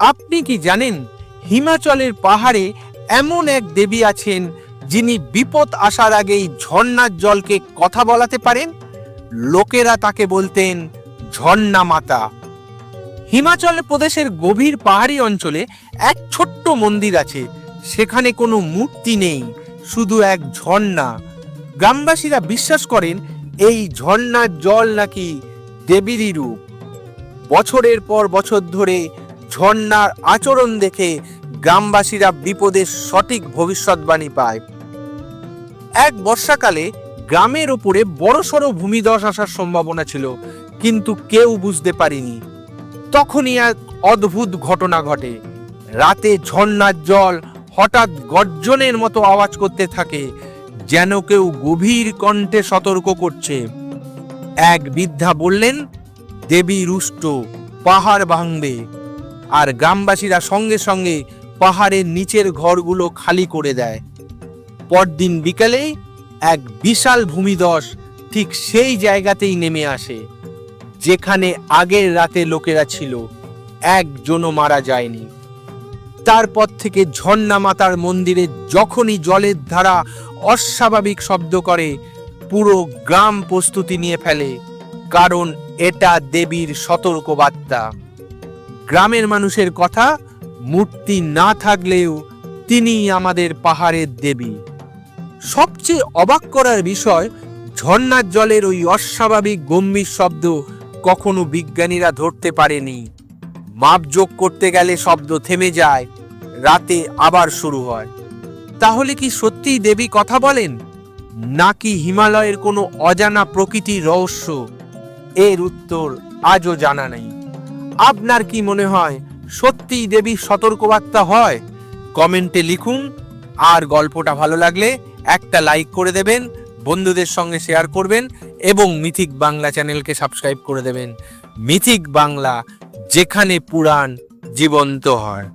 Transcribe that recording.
আপনি কি জানেন, হিমাচলের পাহাড়ে এমন এক দেবী আছেন যিনি বিপদ আসার আগেই ঝর্ণার জলকে কথা বলাতে পারেন? লোকেরা তাকে বলতেন ঝর্ণা মাতা। হিমাচল প্রদেশের গভীর পাহাড়ি অঞ্চলে এক ছোট্ট মন্দির আছে, সেখানে কোনো মূর্তি নেই, শুধু এক ঝর্ণা। গ্রামবাসীরা বিশ্বাস করেন এই ঝর্ণার জল নাকি দেবীরই রূপ। বছরের পর বছর ধরে ঝর্ণার আচরণ দেখে গ্রামবাসীরা বিপদের সঠিক ভবিষ্যৎবাণী পায়। এক বর্ষাকালে গ্রামের ওপরে বড়সড় ভূমিধস আসার সম্ভাবনা ছিল, কিন্তু কেউ বুঝতে পারেনি। তখনই এক অদ্ভুত ঘটনা ঘটে। রাতে ঝর্ণার জল হঠাৎ গর্জনের মতো আওয়াজ করতে থাকে, যেন কেউ গভীর কণ্ঠে সতর্ক করছে। এক বৃদ্ধা বললেন, দেবী রুষ্ট, পাহাড় ভাঙবে। আর গ্রামবাসীরা সঙ্গে সঙ্গে পাহাড়ের নিচের ঘরগুলো খালি করে দেয়। পরদিন বিকালে এক বিশাল ভূমিধস ঠিক সেই জায়গাতেই নেমে আসে, যেখানে আগের রাতে লোকেরা ছিল। একজনও মারা যায়নি। তারপর থেকে ঝর্ণা মাতার মন্দিরে যখনই জলের ধারা অস্বাভাবিক শব্দ করে, পুরো গ্রাম প্রস্তুতি নিয়ে ফেলে, কারণ এটা দেবীর সতর্ক বার্তা গ্রামের মানুষের কথা, মূর্তি না থাকলেও তিনি আমাদের পাহাড়ের দেবী। সবচেয়ে অবাক করার বিষয়, ঝর্ণার জলের ওই অস্বাভাবিক গম্ভীর শব্দ কখনো বিজ্ঞানীরা ধরতে পারেনি। মাপযোগ করতে গেলে শব্দ থেমে যায়, রাতে আবার শুরু হয়। তাহলে কি সত্যিই দেবী কথা বলেন? নাকি হিমালয়ের কোনো অজানা প্রকৃতির রহস্য? এর উত্তর আজও জানা নেই। আপনার কি মনে হয়, সত্যিই দেবীর সতর্কবার্তা হয়? কমেন্টে লিখুন। আর গল্পটা ভালো লাগলে একটা লাইক করে দেবেন, বন্ধুদের সঙ্গে শেয়ার করবেন এবং মিথিক বাংলা চ্যানেলকে সাবস্ক্রাইব করে দেবেন। মিথিক বাংলা, যেখানে পুরাণ জীবন্ত হয়।